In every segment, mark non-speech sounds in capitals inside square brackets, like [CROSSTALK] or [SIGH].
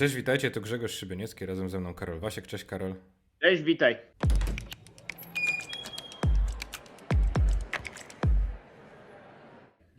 Cześć, witajcie, to Grzegorz Szybieniecki, razem ze mną Karol Wasiek. Cześć Karol. Cześć, witaj.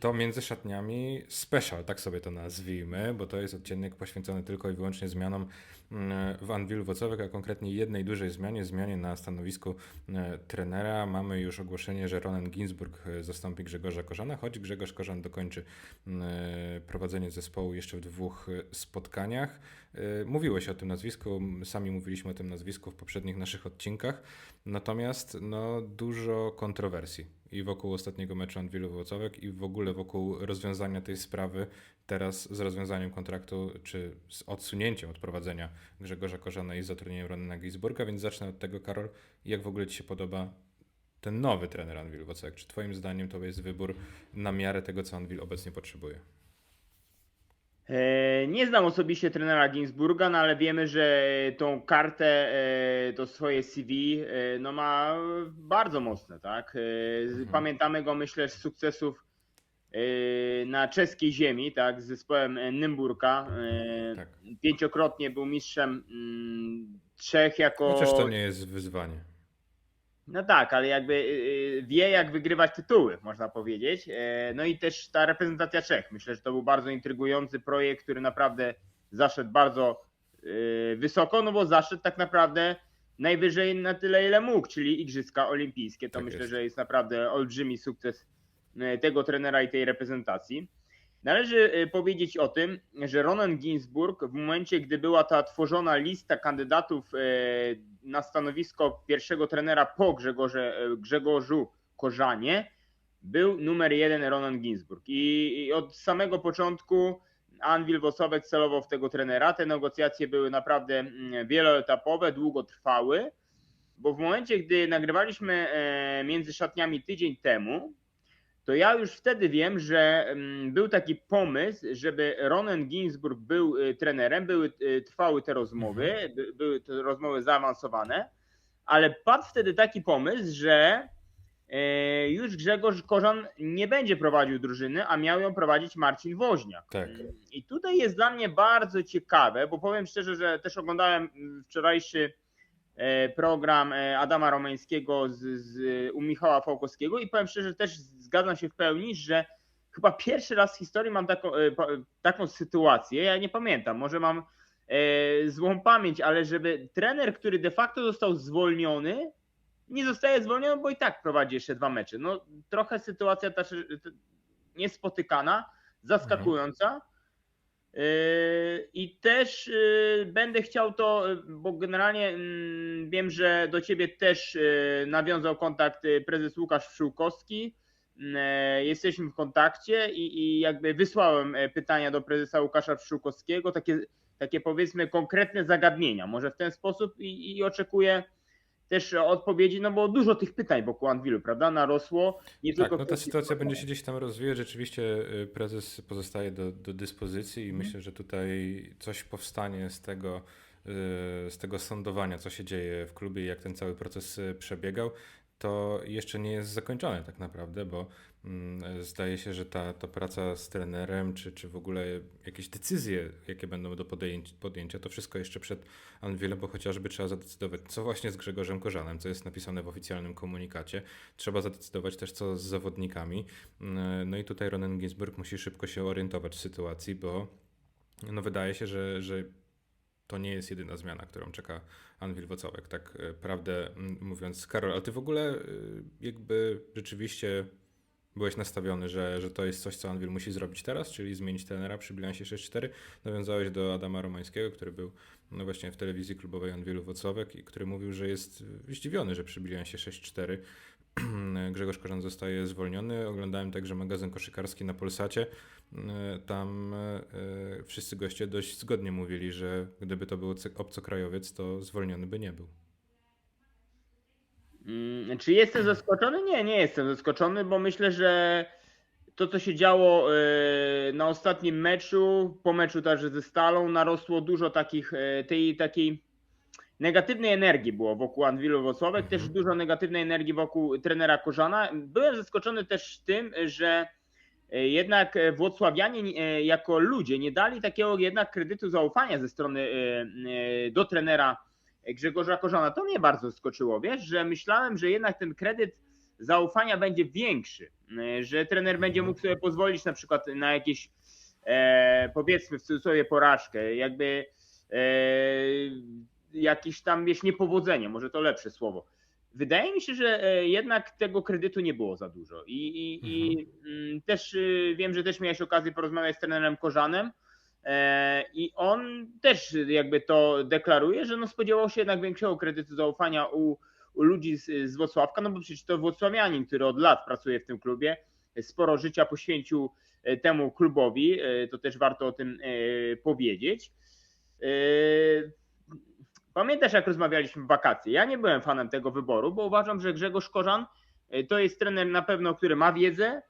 To między szatniami special, tak sobie to nazwijmy, bo to jest odcinek poświęcony tylko i wyłącznie zmianom mm, w Anwilu Wocowych, a konkretnie jednej dużej zmianie, zmianie na stanowisku e, trenera. Mamy już ogłoszenie, że Ronen Ginsburg e, zastąpi Grzegorza Korzana, choć Grzegorz Korzan dokończy mm, e, prowadzenie zespołu jeszcze w dwóch spotkaniach. E, Mówiłeś o tym nazwisku, sami mówiliśmy o tym nazwisku w poprzednich naszych odcinkach, natomiast no, dużo kontrowersji i wokół ostatniego meczu Anwilu Włocławek i w ogóle wokół rozwiązania tej sprawy teraz z rozwiązaniem kontraktu, czy z odsunięciem od prowadzenia Grzegorza Korzana i zatrudnieniem Ronena Gisburga, więc zacznę od tego, Karol, jak w ogóle Ci się podoba ten nowy trener Anwilu Włocławek? Czy Twoim zdaniem to jest wybór na miarę tego, co Anwil obecnie potrzebuje? E, Nie znam osobiście trenera Ginsburga, no ale wiemy, że tą kartę, e, to swoje CV, e, no ma bardzo mocne, tak? Mhm. Pamiętamy go, myślę, z sukcesów na czeskiej ziemi, tak? Z zespołem Nymburka. Tak. Pięciokrotnie był mistrzem mm, Czech jako... Chociaż to nie jest wyzwanie. No tak, ale jakby y, y, wie, jak wygrywać tytuły, można powiedzieć. E, No i też ta reprezentacja Czech. Myślę, że to był bardzo intrygujący projekt, który naprawdę zaszedł bardzo y, wysoko, no bo zaszedł tak naprawdę najwyżej na tyle, ile mógł, czyli Igrzyska Olimpijskie. To Tak myślę, jest. że jest naprawdę olbrzymi sukces tego trenera i tej reprezentacji. Należy y, powiedzieć o tym, że Ronan Ginsburg w momencie, gdy była ta tworzona lista kandydatów y, na stanowisko pierwszego trenera po Grzegorze, y, Grzegorzu Korzanie, był numer jeden Ronan Ginsburg. I, I od samego początku Anwil Wosowek celował w tego trenera. Te negocjacje były naprawdę mm, wieloetapowe, długo trwały, bo w momencie, gdy nagrywaliśmy e, między szatniami tydzień temu, to ja już wtedy wiem, że mm, był taki pomysł, żeby Ronen Ginsburg był y, trenerem, były, y, trwały te rozmowy, by, były te rozmowy zaawansowane, ale padł wtedy taki pomysł, że e, już Grzegorz Korzan nie będzie prowadził drużyny, a miał ją prowadzić Marcin Woźniak. Tak. I tutaj jest dla mnie bardzo ciekawe, bo powiem szczerze, że też oglądałem mm, wczorajszy e, program e, Adama Romańskiego z, z, u Michała Fałkowskiego i powiem szczerze, też zgadzam się w pełni, że chyba pierwszy raz w historii mam taką, e, taką sytuację, ja nie pamiętam, może mam e, złą pamięć, ale żeby trener, który de facto został zwolniony, nie zostaje zwolniony, bo i tak prowadzi jeszcze dwa mecze. No trochę sytuacja ta niespotykana, zaskakująca. Yy, I też będę chciał to, bo generalnie mm, wiem, że do ciebie też nawiązał kontakt prezes Łukasz Wszółkowski. Yy, Jesteśmy w kontakcie i, i jakby wysłałem e, pytania do prezesa Łukasza Wszółkowskiego, takie, takie powiedzmy konkretne zagadnienia, może w ten sposób i, i oczekuję też odpowiedzi, no bo dużo tych pytań wokół Anwilu, prawda, narosło. Nie Tak, tylko no ta sytuacja będzie się gdzieś tam rozwijać. Rzeczywiście y, prezes pozostaje do, do dyspozycji i Mhm. myślę, że tutaj coś powstanie z tego, z tego sądowania, co się dzieje w klubie i jak ten cały proces przebiegał. To jeszcze nie jest zakończone tak naprawdę, bo mm, zdaje się, że ta, ta praca z trenerem, czy, czy w ogóle jakieś decyzje, jakie będą do podjęcia, to wszystko jeszcze przed Anwilem, bo chociażby trzeba zadecydować, co właśnie z Grzegorzem Korzanem, co jest napisane w oficjalnym komunikacie. Trzeba zadecydować też, co z zawodnikami. Mm, No i tutaj Ronen Ginsburg musi szybko się orientować w sytuacji, bo no wydaje się, że, że to nie jest jedyna zmiana, którą czeka Anwil Wocałek, tak e, prawdę mówiąc. Karol, ale ty w ogóle e, jakby rzeczywiście byłeś nastawiony, że, że to jest coś, co Anwil musi zrobić teraz, czyli zmienić trenera przy bilansie 6-4. Nawiązałeś do Adama Romańskiego, który był no właśnie w telewizji klubowej Anwilu Wocławek i który mówił, że jest zdziwiony, że przy bilansie 6-4 [CLEARS THROAT] Grzegorz Korzan zostaje zwolniony. Oglądałem także magazyn koszykarski na Polsacie. E, Tam e, wszyscy goście dość zgodnie mówili, że gdyby to był obcokrajowiec, to zwolniony by nie był. Mm, Czy jestem zaskoczony? Nie, nie jestem zaskoczony, bo myślę, że to, co się działo e, na ostatnim meczu, po meczu także ze Stalą, narosło dużo takich, tej takiej negatywnej energii było wokół Anwilu Wosławek, Mhm. też dużo negatywnej energii wokół trenera Korzana. Byłem zaskoczony też tym, że e, jednak Włocławianie e, jako ludzie nie dali takiego jednak kredytu zaufania ze strony e, do trenera Grzegorza Korzana. To mnie bardzo zaskoczyło, wiesz, że myślałem, że jednak ten kredyt zaufania będzie większy, że trener będzie mógł sobie pozwolić na przykład na jakieś powiedzmy w cudzysłowie porażkę, jakby jakieś tam niepowodzenie, może to lepsze słowo. Wydaje mi się, że e, jednak tego kredytu nie było za dużo. I, i, i mm, też y, wiem, że też miałeś okazję porozmawiać z trenerem Korzanem. e, I on też jakby to deklaruje, że no spodziewał się jednak większego kredytu zaufania u, u ludzi z, z Włocławka, no bo przecież to Włocławianin, który od lat pracuje w tym klubie, sporo życia poświęcił e, temu klubowi, to też warto o tym powiedzieć. Pamiętasz, jak rozmawialiśmy w wakacje? Ja nie byłem fanem tego wyboru, bo uważam, że Grzegorz Korzan e, to jest trener na pewno, który ma wiedzę,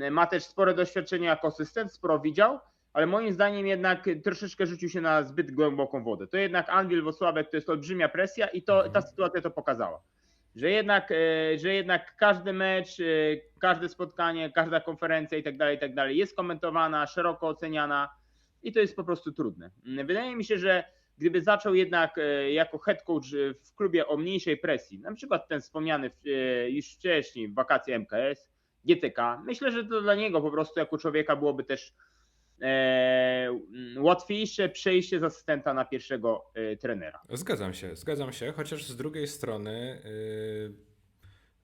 e, ma też spore doświadczenie jako asystent, sporo widział, ale moim zdaniem jednak troszeczkę rzucił się na zbyt głęboką wodę. To jednak Anwil Wosławek to jest olbrzymia presja i to, ta sytuacja to pokazała. Że jednak, e, że jednak każdy mecz, każde spotkanie, każda konferencja i tak dalej, i tak dalej jest komentowana, szeroko oceniana i to jest po prostu trudne. Wydaje mi się, że gdyby zaczął jednak e, jako head coach w klubie o mniejszej presji, na przykład ten wspomniany e, już wcześniej w wakacje MKS, GTK, myślę, że to dla niego po prostu jako człowieka byłoby też e, łatwiejsze przejście z asystenta na pierwszego e, trenera. Zgadzam się, zgadzam się, chociaż z drugiej strony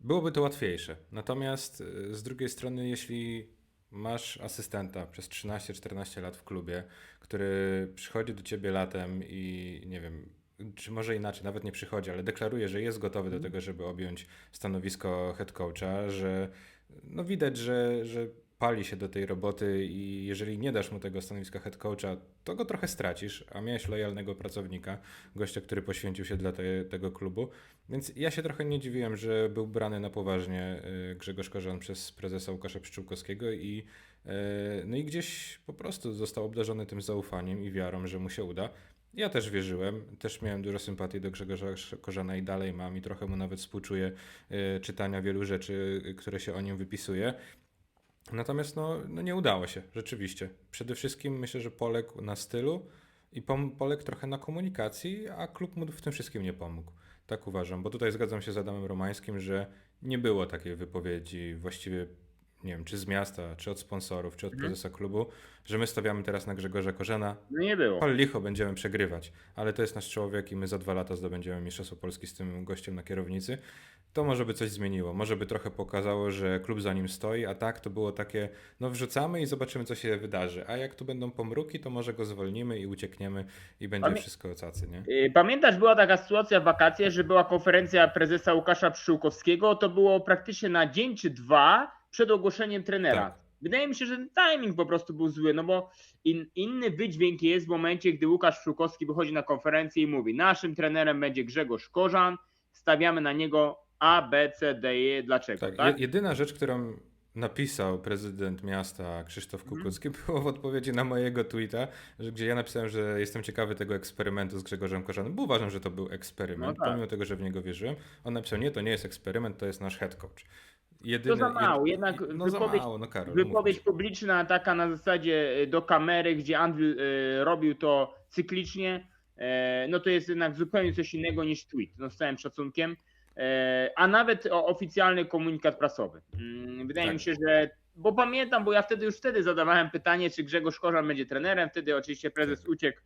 byłoby to łatwiejsze. Natomiast z drugiej strony, jeśli masz asystenta przez 13-14 lat w klubie, który przychodzi do ciebie latem i nie wiem, czy może inaczej, nawet nie przychodzi, ale deklaruje, że jest gotowy do tego, żeby objąć stanowisko head coacha, że no widać, że, że pali się do tej roboty i jeżeli nie dasz mu tego stanowiska head coacha, to go trochę stracisz, a miałeś lojalnego pracownika, gościa, który poświęcił się dla te, tego klubu. Więc ja się trochę nie dziwiłem, że był brany na poważnie y, Grzegorz Korzan przez prezesa Łukasza Pszczółkowskiego i no i gdzieś po prostu został obdarzony tym zaufaniem i wiarą, że mu się uda. Ja też wierzyłem, też miałem dużo sympatii do Grzegorza Korzana i dalej mam i trochę mu nawet współczuję y, czytania wielu rzeczy, y, które się o nim wypisuje. Natomiast no, no nie udało się, rzeczywiście. Przede wszystkim myślę, że poległ na stylu i poległ trochę na komunikacji, a klub mu w tym wszystkim nie pomógł. Tak uważam, bo tutaj zgadzam się z Adamem Romańskim, że nie było takiej wypowiedzi właściwie, nie wiem, czy z miasta, czy od sponsorów, czy od Mhm. prezesa klubu, że my stawiamy teraz na Grzegorza Korzena, No nie było. Pal licho, będziemy przegrywać, ale to jest nasz człowiek i my za dwa lata zdobędziemy Mistrzostwo Polski z tym gościem na kierownicy. To może by coś zmieniło, może by trochę pokazało, że klub za nim stoi, a tak to było takie, no wrzucamy i zobaczymy, co się wydarzy. A jak tu będą pomruki, to może go zwolnimy i uciekniemy i będzie Pamię- wszystko cacy, nie? Y, Pamiętasz, była taka sytuacja w wakacje, że była konferencja prezesa Łukasza Pszczółkowskiego, to było praktycznie na dzień czy dwa przed ogłoszeniem trenera. Tak. Wydaje mi się, że ten timing po prostu był zły, no bo in, inny wydźwięk jest w momencie, gdy Łukasz Pszczółkowski wychodzi na konferencję i mówi, naszym trenerem będzie Grzegorz Korzan, stawiamy na niego A, B, C, D, E. Dlaczego? Tak, Tak, je- jedyna rzecz, którą napisał prezydent miasta Krzysztof Mhm. Kukucki, [LAUGHS] było w odpowiedzi na mojego tweeta, gdzie ja napisałem, że jestem ciekawy tego eksperymentu z Grzegorzem Korzanem, bo uważam, że to był eksperyment, No tak. pomimo tego, że w niego wierzyłem. On napisał, nie, to nie jest eksperyment, to jest nasz head coach. To za mało, jed- jednak no wypowiedź- mało, no Karol, Wypowiedź publiczna taka na zasadzie y, do kamery, gdzie Anvil y, robił to cyklicznie, e, no to jest jednak zupełnie coś innego niż tweet, no z całym szacunkiem, E, a nawet oficjalny komunikat prasowy. Mm, Wydaje Tak. mi się, że, bo pamiętam, bo ja wtedy już wtedy zadawałem pytanie, czy Grzegorz Korzan będzie trenerem, wtedy oczywiście prezes uciekł e,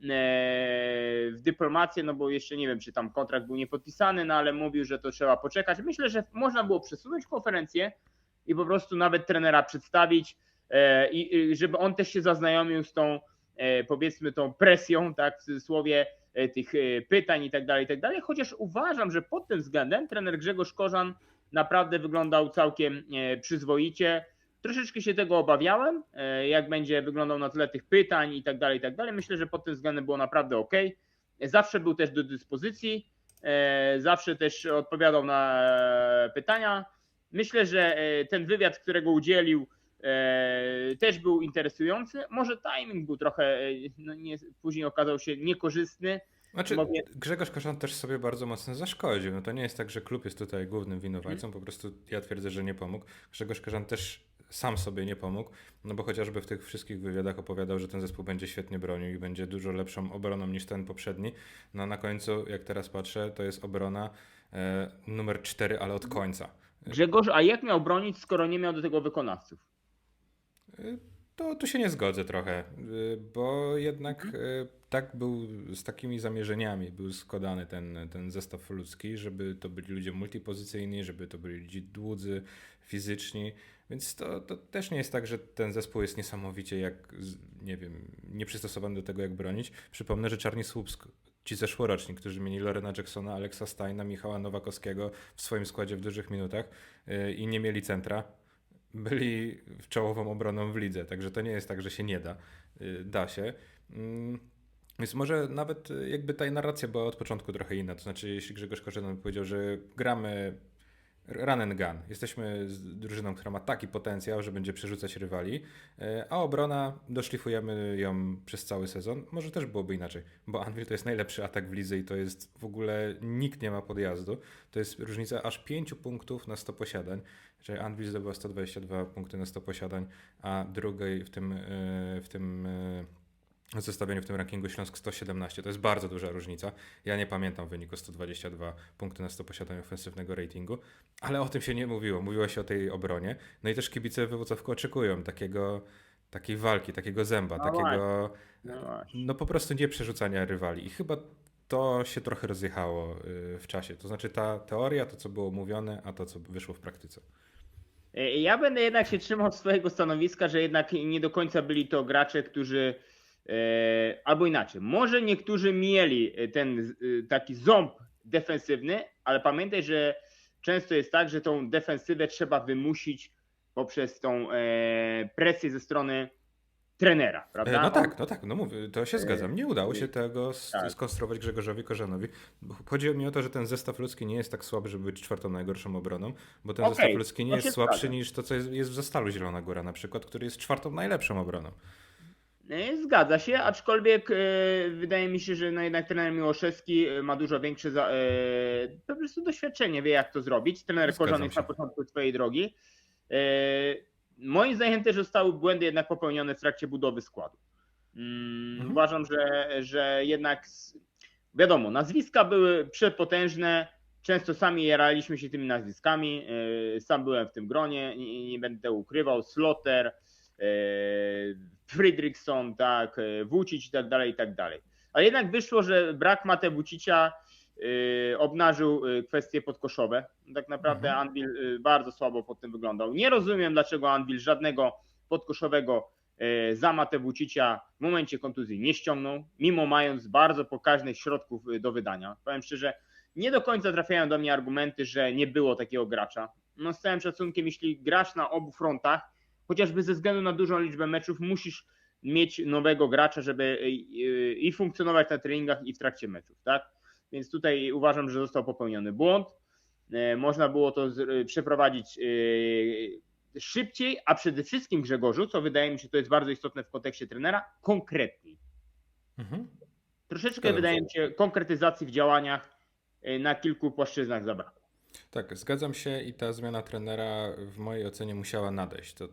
w dyplomację, no bo jeszcze nie wiem, czy tam kontrakt był niepodpisany, no ale mówił, że to trzeba poczekać. Myślę, że można było przesunąć konferencję i po prostu nawet trenera przedstawić e, i żeby on też się zaznajomił z tą e, powiedzmy tą presją, tak w cudzysłowie e, tych e, pytań i tak dalej, i tak dalej, chociaż uważam, że pod tym względem trener Grzegorz Korzan naprawdę wyglądał całkiem e, przyzwoicie. Troszeczkę się tego obawiałem, e, jak będzie wyglądał na tle tych pytań i tak dalej, i tak dalej. Myślę, że pod tym względem było naprawdę ok. Zawsze był też do dyspozycji, e, zawsze też odpowiadał na e, pytania. Myślę, że ten wywiad, którego udzielił, też był interesujący. Może timing był trochę, no nie, później okazał się niekorzystny. Znaczy, Mogę- Grzegorz Korzan też sobie bardzo mocno zaszkodził. No to nie jest tak, że klub jest tutaj głównym winowajcą, po prostu ja twierdzę, że nie pomógł. Grzegorz Korzan też sam sobie nie pomógł, no bo chociażby w tych wszystkich wywiadach opowiadał, że ten zespół będzie świetnie bronił i będzie dużo lepszą obroną niż ten poprzedni. No na końcu, jak teraz patrzę, to jest obrona e, numer 4, ale od końca. Grzegorz, a jak miał bronić, skoro nie miał do tego wykonawców? Y, To tu się nie zgodzę trochę, y, bo jednak Mhm. y, tak był z takimi zamierzeniami, był składany ten, ten zestaw ludzki, żeby to byli ludzie multipozycyjni, żeby to byli ludzie dłudzy, fizyczni, więc to, to też nie jest tak, że ten zespół jest niesamowicie jak, nie wiem, nieprzystosowany do tego, jak bronić. Przypomnę, że Czarni Słupsk, ci zeszłoroczni, którzy mieli Lorena Jacksona, Alexa Steina, Michała Nowakowskiego w swoim składzie w dużych minutach y, i nie mieli centra, byli czołową obroną w lidze, także to nie jest tak, że się nie da. Y, Da się. Mm, Więc może nawet y, jakby ta narracja była od początku trochę inna. To znaczy, jeśli Grzegorz Korzenon powiedział, że gramy run and gun, jesteśmy drużyną, która ma taki potencjał, że będzie przerzucać rywali, y, a obrona doszlifujemy ją przez cały sezon, może też byłoby inaczej, bo Anvil to jest najlepszy atak w lidze i to jest w ogóle nikt nie ma podjazdu. To jest różnica aż 5 punktów na 100 posiadań. Czyli Anvil zdobyła 122 punkty na 100 posiadań, a drugiej w tym, y, w tym y, zestawieniu, w tym rankingu Śląsk 117. To jest bardzo duża różnica. Ja nie pamiętam wyniku 122 punkty na 100 posiadań ofensywnego ratingu, ale o tym się nie mówiło. Mówiło się o tej obronie. No i też kibice wywództwo oczekują takiego, takiej walki, takiego zęba, No takiego No no po prostu nie przerzucania rywali. I chyba to się trochę rozjechało y, w czasie. To znaczy ta teoria, to co było mówione, a to co wyszło w praktyce. Ja będę jednak się trzymał swojego stanowiska, że jednak nie do końca byli to gracze, którzy albo inaczej. Może niektórzy mieli ten e, taki ząb defensywny, ale pamiętaj, że często jest tak, że tą defensywę trzeba wymusić poprzez tą e, presję ze strony trenera, E, prawda? No tak, no tak, no mówię, to się zgadzam. Nie udało się tego tak. skonstruować Grzegorzowi Korzenowi. Bo Chodzi mi o to, że ten zestaw ludzki nie jest tak słaby, żeby być czwartą najgorszą obroną, bo ten Okej, zestaw ludzki nie jest słabszy zgadzam. niż to, co jest, jest w Zastalu Zielona Góra na przykład, który jest czwartą najlepszą obroną. E, Zgadza się, aczkolwiek e, wydaje mi się, że no jednak trener Miłoszewski e, ma dużo większe za, po prostu doświadczenie, wie jak to zrobić. Trener Zgadzam jest na początku swojej drogi. Moim zdaniem też zostały błędy jednak popełnione w trakcie budowy składu. Mm, Mhm. Uważam, że, że jednak wiadomo, nazwiska były przepotężne. Często sami jaraliśmy się tymi nazwiskami. Sam byłem w tym gronie, nie, nie będę ukrywał. Slotter, e, Friedrichson, tak, e, Vucic i tak dalej, i tak dalej. Ale jednak wyszło, że brak Mate Vucicia e, obnażył e, kwestie podkoszowe. Tak naprawdę Mhm. Anvil e, bardzo słabo pod tym wyglądał. Nie rozumiem, dlaczego Anvil żadnego podkoszowego e, za Mate Vucicia w momencie kontuzji nie ściągnął, mimo mając bardzo pokaźnych środków e, do wydania. Powiem szczerze, nie do końca trafiają do mnie argumenty, że nie było takiego gracza. No z całym szacunkiem, jeśli grasz na obu frontach, chociażby ze względu na dużą liczbę meczów, musisz mieć nowego gracza, żeby y, y, i funkcjonować na treningach, i w trakcie meczów, tak? Więc tutaj uważam, że został popełniony błąd. E, Można było to y, przeprowadzić szybciej, a przede wszystkim Grzegorzu, co wydaje mi się to jest bardzo istotne w kontekście trenera, konkretniej. Mhm. Troszeczkę Zgadzam wydaje mi się konkretyzacji w działaniach y, na kilku płaszczyznach zabrakło. Tak, zgadzam się i ta zmiana trenera w mojej ocenie musiała nadejść. To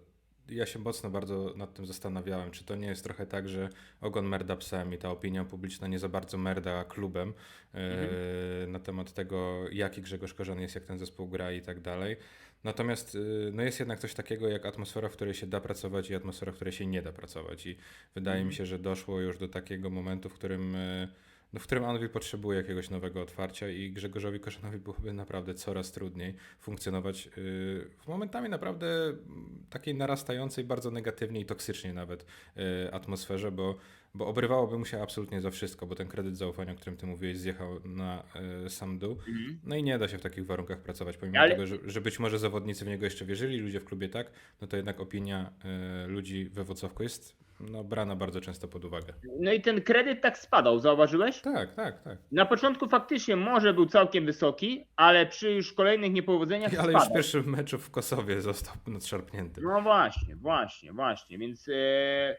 ja się mocno bardzo nad tym zastanawiałem, czy to nie jest trochę tak, że ogon merda psem i ta opinia publiczna nie za bardzo merda klubem e, na temat tego, jaki Grzegorz Korzan jest, jak ten zespół gra i tak dalej. Natomiast y, no jest jednak coś takiego jak atmosfera, w której się da pracować i atmosfera, w której się nie da pracować. I wydaje mi się, że doszło już do takiego momentu, w którym y, no, w którym Anvil potrzebuje jakiegoś nowego otwarcia i Grzegorzowi Koszanowi byłoby naprawdę coraz trudniej funkcjonować yy, w momentami naprawdę mm, takiej narastającej, bardzo negatywnie i toksycznie nawet yy, atmosferze, bo, bo obrywałoby mu się absolutnie za wszystko, bo ten kredyt zaufania, o którym ty mówiłeś, zjechał na yy, sam dół. No i nie da się w takich warunkach pracować, pomimo Ale- tego, że, że być może zawodnicy w niego jeszcze wierzyli, ludzie w klubie tak, no to jednak opinia ludzi we Wrocławku jest no, brana bardzo często pod uwagę. No i ten kredyt tak spadał, zauważyłeś? Tak, tak, tak. Na początku faktycznie może był całkiem wysoki, ale przy już kolejnych niepowodzeniach [LAUGHS] Ale już w spadał. pierwszym meczu w Kosowie został nadszarpnięty. No właśnie, właśnie, właśnie, więc e,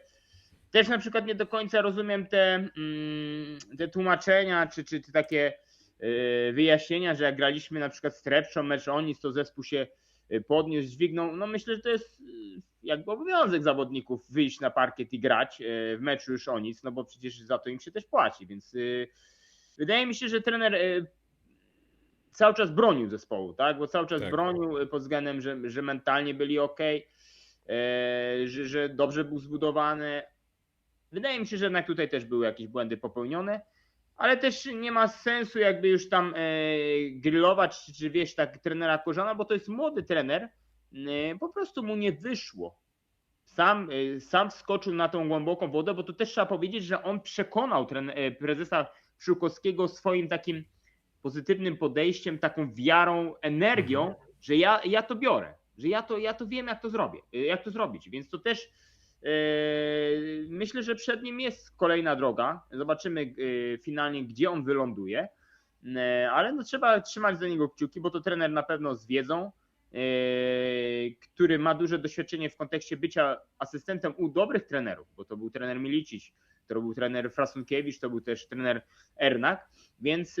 też na przykład nie do końca rozumiem te, mm, te tłumaczenia, czy, czy, czy takie e, wyjaśnienia, że jak graliśmy na przykład z Trepczą mecz Onis, to zespół się podniósł, dźwignął. No myślę, że to jest e, jakby obowiązek zawodników wyjść na parkiet i grać e, w meczu już o nic, no bo przecież za to im się też płaci, więc y, wydaje mi się, że trener y, cały czas bronił zespołu, tak? Bo cały czas Tak. bronił y, pod względem, że, że mentalnie byli ok, że, że dobrze był zbudowany. Wydaje mi się, że jednak tutaj też były jakieś błędy popełnione, ale też nie ma sensu jakby już tam e, grillować, czy, wiesz, tak trenera Korzana, bo to jest młody trener, e, po prostu mu nie wyszło. Sam, e, sam wskoczył na tą głęboką wodę, bo to też trzeba powiedzieć, że on przekonał tren, e, prezesa Przyłkowskiego swoim takim pozytywnym podejściem, taką wiarą, energią, że ja, ja to biorę, że ja to, ja to wiem, jak to zrobię, jak to zrobić. Więc to też myślę, że przed nim jest kolejna droga. Zobaczymy e, finalnie, gdzie on wyląduje. E, Ale no trzeba trzymać za niego kciuki, bo to trener na pewno z wiedzą, który ma duże doświadczenie w kontekście bycia asystentem u dobrych trenerów, bo to był trener Milicic, to był trener Frasunkiewicz, to był też trener Ernak, więc,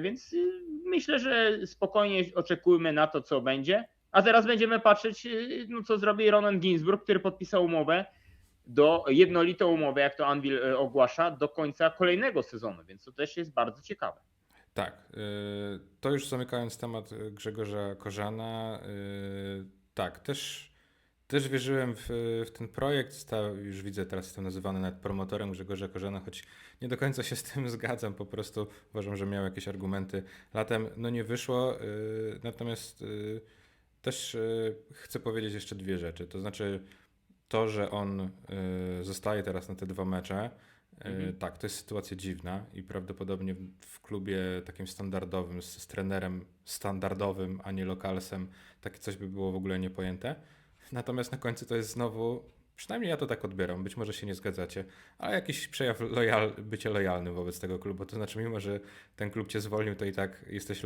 więc myślę, że spokojnie oczekujmy na to, co będzie. A teraz będziemy patrzeć, no, co zrobi Ronan Ginsburg, który podpisał umowę do jednolitą umowę, jak to Anvil e, ogłasza, do końca kolejnego sezonu, więc to też jest bardzo ciekawe. Tak, y, to już zamykając temat y, Grzegorza Korzana, tak, też, też wierzyłem w, w ten projekt, już widzę, teraz jestem nazywany nawet promotorem Grzegorza Korzana, choć nie do końca się z tym [LAUGHS] zgadzam, po prostu uważam, że miał jakieś argumenty. Latem no nie wyszło, natomiast też chcę powiedzieć jeszcze dwie rzeczy, to znaczy to, że on y, zostaje teraz na te dwa mecze, y, Mhm. tak, to jest sytuacja dziwna i prawdopodobnie w, w klubie takim standardowym, z, z trenerem standardowym, a nie lokalsem, takie coś by było w ogóle niepojęte. Natomiast na końcu to jest znowu, przynajmniej ja to tak odbieram, być może się nie zgadzacie, ale jakiś przejaw lojal, bycia lojalnym wobec tego klubu. To znaczy, mimo że ten klub cię zwolnił, to i tak jesteś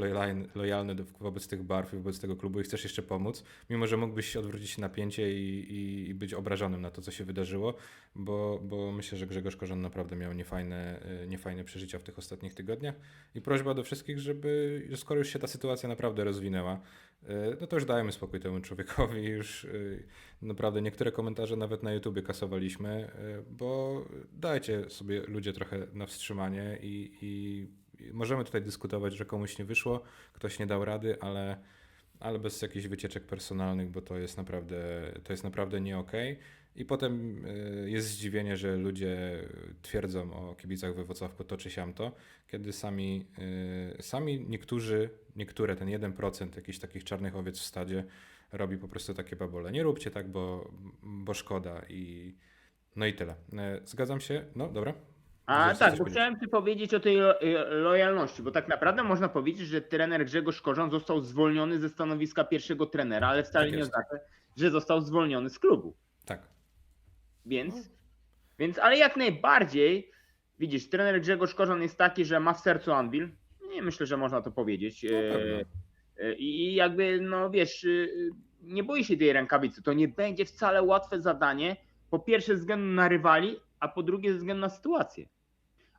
lojalny, wobec tych barw i wobec tego klubu i chcesz jeszcze pomóc, mimo że mógłbyś odwrócić napięcie i, i, i być obrażonym na to, co się wydarzyło, bo, bo myślę, że Grzegorz Korzan naprawdę miał niefajne, y, niefajne przeżycia w tych ostatnich tygodniach. I prośba do wszystkich, żeby, że skoro już się ta sytuacja naprawdę rozwinęła, no to już dajmy spokój temu człowiekowi. Już y, naprawdę niektóre komentarze nawet na YouTubie kasowaliśmy, y, bo dajcie sobie ludzie trochę na wstrzymanie i, i i możemy tutaj dyskutować, że komuś nie wyszło, ktoś nie dał rady, ale, ale bez jakichś wycieczek personalnych, bo to jest naprawdę, to jest naprawdę nie okej. I potem y, jest zdziwienie, że ludzie twierdzą o kibicach we Wrocławku to czy siamto, kiedy sami, y, sami niektórzy, niektóre, ten 1% jakichś takich czarnych owiec w stadzie robi po prostu takie babole. Nie róbcie tak, bo, bo szkoda i no i tyle. Y, Zgadzam się, no dobra. A tak, bo chciałem Ci powiedzieć o tej lo- lojalności, bo tak naprawdę można powiedzieć, że trener Grzegorz Korzan został zwolniony ze stanowiska pierwszego trenera, ale wcale Tak nie oznacza, że został zwolniony z klubu. Więc, więc ale jak najbardziej, widzisz, trener Grzegorz Korzan jest taki, że ma w sercu Anvil. Nie myślę, że można to powiedzieć. E, I jakby, no wiesz, y, nie boi się tej rękawicy. To nie będzie wcale łatwe zadanie. Po pierwsze, ze względu na rywali, a po drugie, ze względu na sytuację.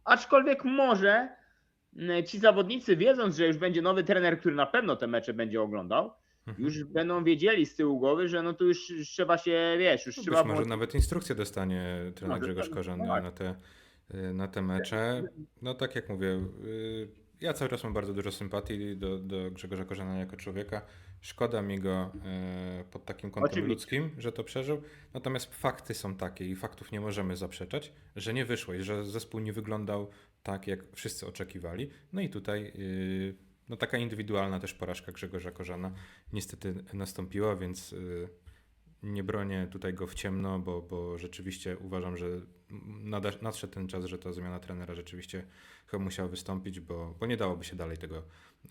Aczkolwiek może m, ci zawodnicy, wiedząc, że już będzie nowy trener, który na pewno te mecze będzie oglądał. Już będą wiedzieli z tyłu głowy, że no tu już trzeba się, wiesz, już No trzeba Być może nawet instrukcję dostanie trener No, Grzegorz dokładnie, Korzan tak. na te, na te mecze. No tak jak mówię, y, ja cały czas mam bardzo dużo sympatii do, do Grzegorza Korzana jako człowieka. Szkoda mi go y, pod takim kątem Oczywiście. ludzkim, że to przeżył. Natomiast fakty są takie i faktów nie możemy zaprzeczać, że nie wyszło i że zespół nie wyglądał tak, jak wszyscy oczekiwali. No i tutaj y, no taka indywidualna też porażka Grzegorza Korzana niestety nastąpiła, więc y, nie bronię tutaj go w ciemno, bo, bo rzeczywiście uważam, że nadszedł ten czas, że ta zmiana trenera rzeczywiście chyba musiała wystąpić, bo, bo nie dałoby się dalej tego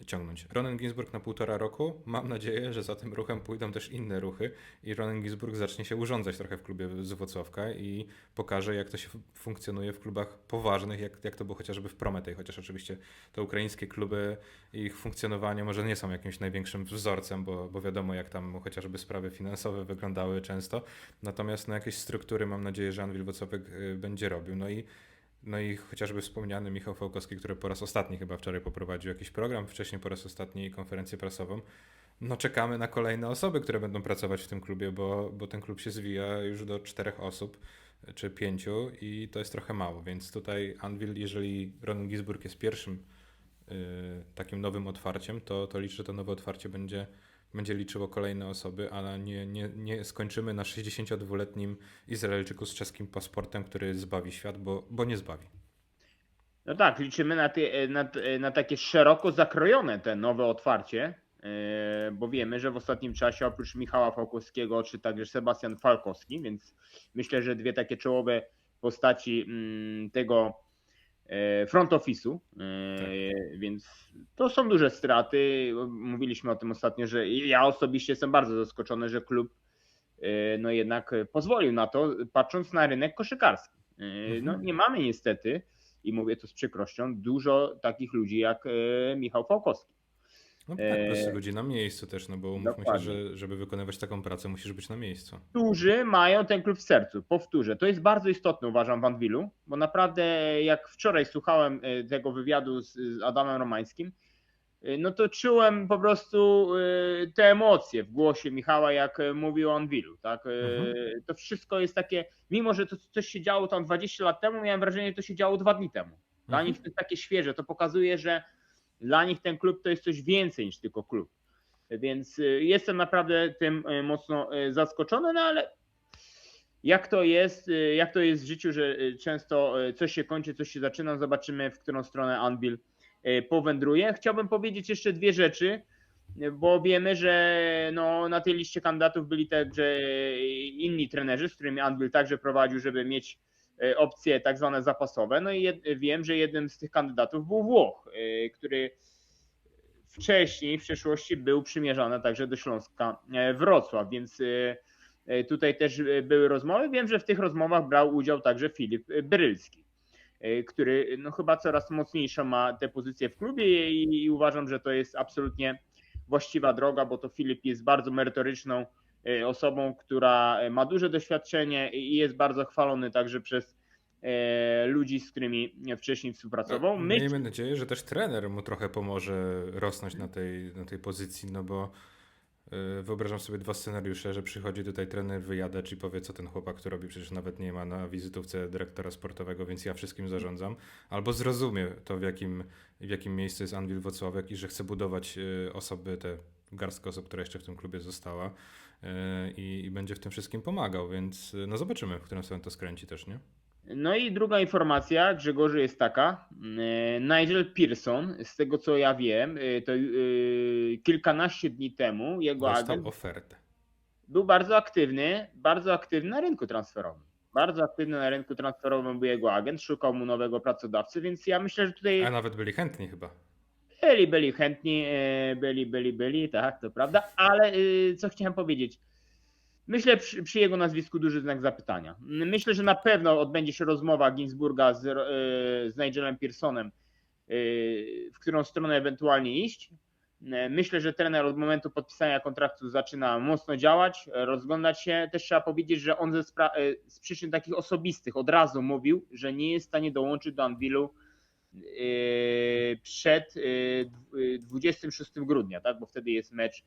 ciągnąć. Ronen Ginsburg na półtora roku. Mam nadzieję, że za tym ruchem pójdą też inne ruchy i Ronen Ginsburg zacznie się urządzać trochę w klubie z Wrocławka i pokaże, jak to się funkcjonuje w klubach poważnych, jak, jak to było chociażby w Prometej, chociaż oczywiście te ukraińskie kluby i ich funkcjonowanie może nie są jakimś największym wzorcem, bo, bo wiadomo, jak tam chociażby sprawy finansowe wyglądały często. Natomiast no, jakieś struktury mam nadzieję, że Anwil Wocławek y, będzie robił. No i, no i chociażby wspomniany Michał Fałkowski, który po raz ostatni chyba wczoraj poprowadził jakiś program, wcześniej po raz ostatni konferencję prasową. No czekamy na kolejne osoby, które będą pracować w tym klubie, bo, bo ten klub się zwija już do czterech osób czy pięciu i to jest trochę mało, więc tutaj Anvil, jeżeli Ron Gisburg jest pierwszym y, takim nowym otwarciem, to, to liczę, że to nowe otwarcie będzie, będzie liczyło kolejne osoby, ale nie, nie, nie skończymy na 62-letnim Izraelczyku z czeskim paszportem, który zbawi świat, bo, bo nie zbawi. No tak, liczymy na, na, na takie szeroko zakrojone te nowe otwarcie, e, bo wiemy, że w ostatnim czasie oprócz Michała Fałkowskiego czy także Sebastian Falkowski, więc myślę, że dwie takie czołowe postaci mm, tego front office'u, e, więc to są duże straty. Mówiliśmy o tym ostatnio, że ja osobiście jestem bardzo zaskoczony, że klub e, no jednak pozwolił na to, patrząc na rynek koszykarski. E, No Mhm. nie mamy niestety i mówię to z przykrością, dużo takich ludzi jak e, Michał Fałkowski. No tak, Eee, plus ludzi na miejscu też, no bo umówmy się, dokładnie. że żeby wykonywać taką pracę, musisz być na miejscu. Którzy mają ten klub w sercu. Powtórzę, to jest bardzo istotne, uważam, w Anwilu, bo naprawdę jak wczoraj słuchałem e, tego wywiadu z, z Adamem Romańskim, e, no to czułem po prostu e, te emocje w głosie Michała, jak e, mówił o Anwilu. Tak? E, Mhm. To wszystko jest takie, mimo że to coś się działo tam 20 lat temu, miałem wrażenie, że to się działo dwa dni temu. Dla Mhm. nich to jest takie świeże. To pokazuje, że dla nich ten klub to jest coś więcej niż tylko klub. Więc y, jestem naprawdę tym y, mocno y, zaskoczony, no ale jak to jest, jak to jest w życiu, że często coś się kończy, coś się zaczyna, zobaczymy w którą stronę Anvil powędruje. Chciałbym powiedzieć jeszcze dwie rzeczy, bo wiemy, że no, na tej liście kandydatów byli także inni trenerzy, z którymi Anvil także prowadził, żeby mieć opcje tak zwane zapasowe. No i jed, wiem, że jednym z tych kandydatów był Włoch, y, który wcześniej, w przeszłości był przymierzany także do Śląska e, Wrocław, więc e, e, tutaj też e, były rozmowy. Wiem, że w tych rozmowach brał udział także Filip e, Brylski, e, który no, chyba coraz mocniejszą ma tę pozycję w klubie i, i uważam, że to jest absolutnie właściwa droga, bo to Filip jest bardzo merytoryczną e, osobą, która e, ma duże doświadczenie i jest bardzo chwalony także przez e, ludzi, z którymi wcześniej współpracował. My Miejmy nadzieję, że też trener mu trochę pomoże rosnąć na tej, na tej pozycji, no bo wyobrażam sobie dwa scenariusze, że przychodzi tutaj trener wyjadacz i powie, co ten chłopak tu robi, przecież nawet nie ma na wizytówce dyrektora sportowego, więc ja wszystkim zarządzam. Albo zrozumie to, w jakim, w jakim miejscu jest Anwil Wocławek i że chce budować osoby, te garstkę osób, która jeszcze w tym klubie została i, i będzie w tym wszystkim pomagał, więc y, no zobaczymy, w którą stronę to skręci też, nie? No i druga informacja, Grzegorzu, jest taka. e, Nigel Pearson, z tego co ja wiem, e, to e, kilkanaście dni temu jego Dostał agent ofertę. był bardzo aktywny, bardzo aktywny na rynku transferowym. Bardzo aktywny na rynku transferowym był jego agent, szukał mu nowego pracodawcy, więc ja myślę, że tutaj A nawet byli chętni chyba. Byli, byli chętni, e, byli, byli, byli, tak, to prawda, ale e, co chciałem powiedzieć. Myślę przy, przy jego nazwisku duży znak zapytania. Myślę, że na pewno odbędzie się rozmowa Ginsburga z, e, z Nigelem Pearsonem, w którą stronę ewentualnie iść. Myślę, że trener od momentu podpisania kontraktu zaczyna mocno działać, rozglądać się. Też trzeba powiedzieć, że on ze z przyczyn takich osobistych od razu mówił, że nie jest w stanie dołączyć do Anwilu e, przed e, dw- e, 26 grudnia, tak? bo wtedy jest mecz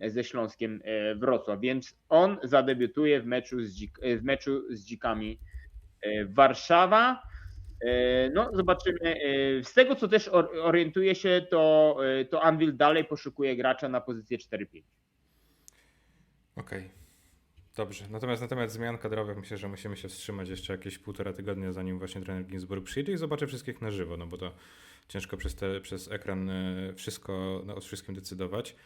ze Śląskiem e, Wrocław, więc on zadebiutuje w meczu z, dzik, e, w meczu z dzikami e, Warszawa. E, No, zobaczymy. E, Z tego, co też or- orientuje się, to, e, to Anvil dalej poszukuje gracza na pozycję 4-5. Okej. Dobrze. Natomiast na temat zmian kadrowych myślę, że musimy się wstrzymać jeszcze jakieś półtora tygodnia, zanim właśnie trener Ginsburg przyjdzie i zobaczy wszystkich na żywo, no bo to ciężko przez, te, przez ekran y, wszystko no, o wszystkim decydować.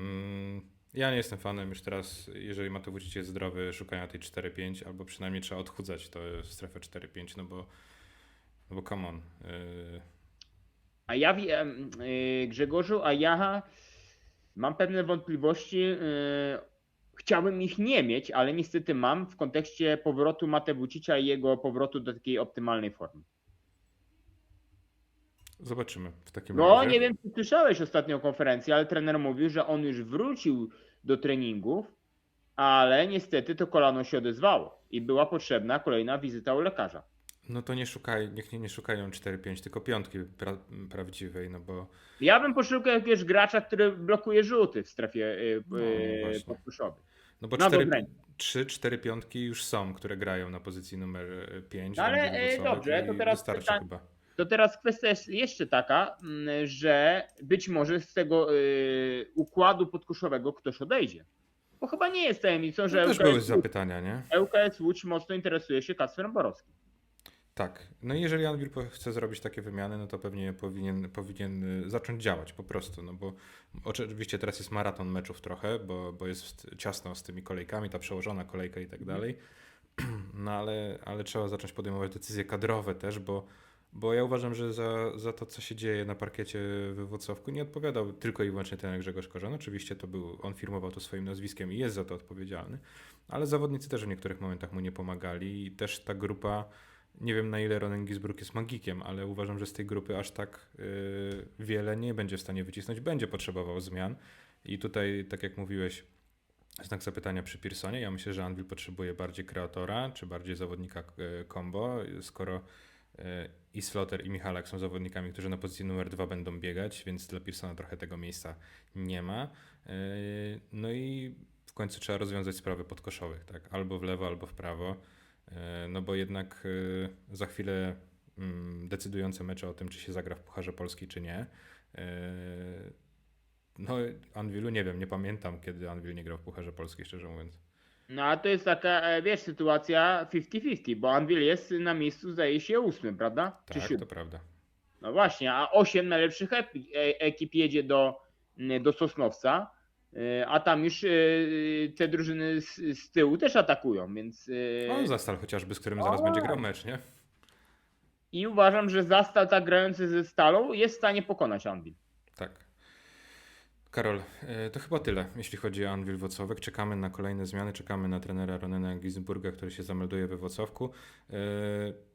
Mm, Ja nie jestem fanem już teraz, jeżeli Matowicz jest zdrowy, szukania tej 4-5, albo przynajmniej trzeba odchudzać to strefę 4-5, no bo, no bo come on. y, A ja e, Grzegorzu, a ja mam pewne wątpliwości. Chciałbym ich nie mieć, ale niestety mam w kontekście powrotu Mate Vucicia i jego powrotu do takiej optymalnej formy. Zobaczymy w takim No, razie. nie wiem, czy słyszałeś ostatnią konferencję, ale trener mówił, że on już wrócił do treningów, ale niestety to kolano się odezwało i była potrzebna kolejna wizyta u lekarza. No to nie szukaj, niech nie, nie szukają 4-5, tylko piątki pra, prawdziwej, no bo Ja bym poszukał jakiegoś gracza, który blokuje rzuty w strefie y, No, y, podkuszowej. No bo Na 4, obręcz. 3, 4 piątki już są, które grają na pozycji numer 5. No ale, dobrze, to teraz pyta- chyba. To teraz kwestia jest jeszcze taka, mm, że być może z tego y, układu podkuszowego ktoś odejdzie. Bo chyba nie jest tajemnicą, że No, też były Łódź, zapytania, nie? ŁKS Łódź mocno interesuje się Kacperem Borowskim. Tak. No i jeżeli Anvil chce zrobić takie wymiany, no to pewnie powinien, powinien y, zacząć działać po prostu, no bo oczywiście teraz jest maraton meczów trochę, bo, bo jest ciasno z tymi kolejkami, ta przełożona kolejka i tak dalej, [CLEARS THROAT] no ale, ale trzeba zacząć podejmować decyzje kadrowe też, bo, bo ja uważam, że za, za to, co się dzieje na parkiecie we Włocławku nie odpowiadał tylko i wyłącznie ten Grzegorz Korzan. Oczywiście to był, on firmował to swoim nazwiskiem i jest za to odpowiedzialny, ale zawodnicy też w niektórych momentach mu nie pomagali i też ta grupa nie wiem na ile Ronen Gisbruk jest magikiem, ale uważam, że z tej grupy aż tak y, wiele nie będzie w stanie wycisnąć. Będzie potrzebował zmian. I tutaj, tak jak mówiłeś, znak zapytania przy Pearsonie. Ja myślę, że Anvil potrzebuje bardziej kreatora, czy bardziej zawodnika y, combo, skoro y, i Slotter i Michalak są zawodnikami, którzy na pozycji numer dwa będą biegać, więc dla Pearsona trochę tego miejsca nie ma. Y, no i w końcu trzeba rozwiązać sprawy podkoszowych, tak? Albo w lewo, albo w prawo. E, No bo jednak e, za chwilę mm, decydujące mecze o tym, czy się zagra w Pucharze Polski, czy nie. E, No, Anwilu nie wiem, nie pamiętam, kiedy Anwil nie grał w Pucharze Polski, szczerze mówiąc. No a to jest taka, wiesz, sytuacja 50-50, bo Anvil jest na miejscu, zdaje się, ósmym, prawda? Tak, to prawda. No właśnie, a 8 najlepszych ekip jedzie do, mm, do Sosnowca, a tam już e, te drużyny z, z tyłu też atakują, więc e, No, Zastal chociażby, z którym O, zaraz będzie grał mecz, nie? i uważam, że Zastal tak grający ze Stalą jest w stanie pokonać Anvil. Tak. Karol, e, to chyba tyle, jeśli chodzi o Anwil Wocławek. Czekamy na kolejne zmiany, czekamy na trenera Ronena Gisburga, który się zamelduje we Wocławku. E,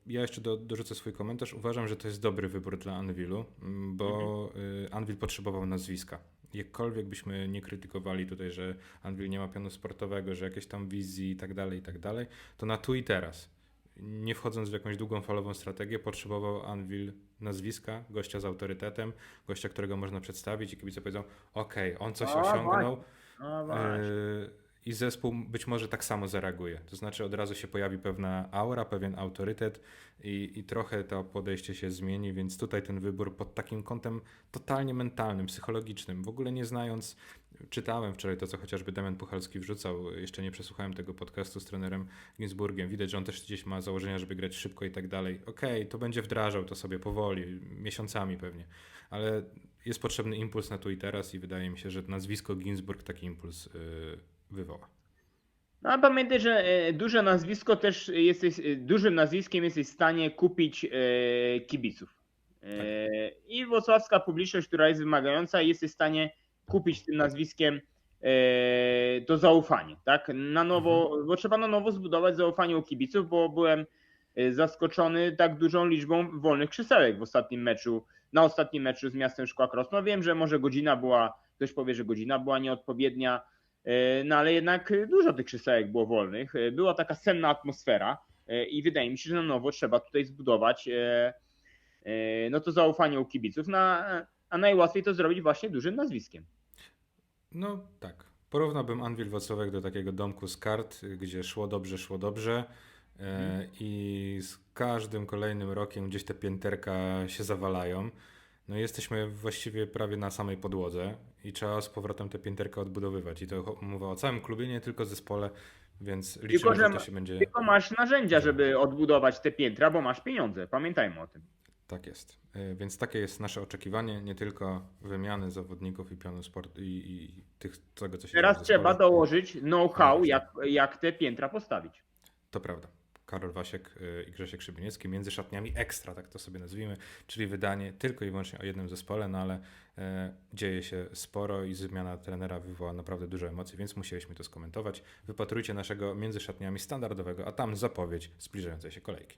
Ja jeszcze do, dorzucę swój komentarz. Uważam, że to jest dobry wybór dla Anwilu, bo e, Anwil potrzebował nazwiska. Jakkolwiek byśmy nie krytykowali tutaj, że Anwil nie ma pionu sportowego, że jakieś tam wizji i tak dalej, i tak dalej, to na tu i teraz. Nie wchodząc w jakąś długą falową strategię, potrzebował Anvil nazwiska, gościa z autorytetem, gościa, którego można przedstawić i kibice powiedzą, okej, on coś osiągnął yy, i zespół być może tak samo zareaguje. To znaczy od razu się pojawi pewna aura, pewien autorytet i, i trochę to podejście się zmieni, więc tutaj ten wybór pod takim kątem totalnie mentalnym, psychologicznym, w ogóle nie znając, czytałem wczoraj to, co chociażby Damian Puchalski wrzucał, jeszcze nie przesłuchałem tego podcastu z trenerem Ginsburgiem, widać, że on też gdzieś ma założenia, żeby grać szybko i tak dalej. Okej, to będzie wdrażał to sobie powoli, miesiącami pewnie, ale jest potrzebny impuls na tu i teraz i wydaje mi się, że nazwisko Ginsburg taki impuls yy, wywoła. No a pamiętaj, że e, duże nazwisko też jesteś, e, dużym nazwiskiem jesteś w stanie kupić e, kibiców. E, I wrocławska publiczność, która jest wymagająca, jesteś w stanie kupić tym nazwiskiem to zaufanie, tak? Na nowo, bo trzeba na nowo zbudować zaufanie u kibiców, bo byłem zaskoczony tak dużą liczbą wolnych krzesełek w ostatnim meczu, na ostatnim meczu z miastem Szkła Krosno. Wiem, że może godzina była, ktoś powie, że godzina była nieodpowiednia, No ale jednak dużo tych krzesełek było wolnych. E, Była taka senna atmosfera e, i wydaje mi się, że na nowo trzeba tutaj zbudować e, e, no to zaufanie u kibiców, na, a najłatwiej to zrobić właśnie dużym nazwiskiem. No tak. Porównałbym Anvil Wocławek do takiego domku z kart, gdzie szło dobrze, szło dobrze e, i z każdym kolejnym rokiem gdzieś te pięterka się zawalają. No jesteśmy właściwie prawie na samej podłodze i trzeba z powrotem te pięterka odbudowywać. I to mówię o całym klubie, nie tylko zespole, więc liczymy, że że ma- to się będzie... Tylko masz narzędzia, żeby odbudować te piętra, bo masz pieniądze. Pamiętajmy o tym. Tak jest. E, Więc takie jest nasze oczekiwanie, nie tylko wymiany zawodników i pionu sportu i, i tych, tego, co się Teraz trzeba dołożyć know-how, No jak, jak te piętra postawić. To prawda. Karol Wasiek y, i Grzesiek Szybieniecki między szatniami ekstra, tak to sobie nazwijmy, czyli wydanie tylko i wyłącznie o jednym zespole, no ale e, dzieje się sporo i zmiana trenera wywoła naprawdę dużo emocji, więc musieliśmy to skomentować. Wypatrujcie naszego między szatniami standardowego, a tam zapowiedź zbliżającej się kolejki.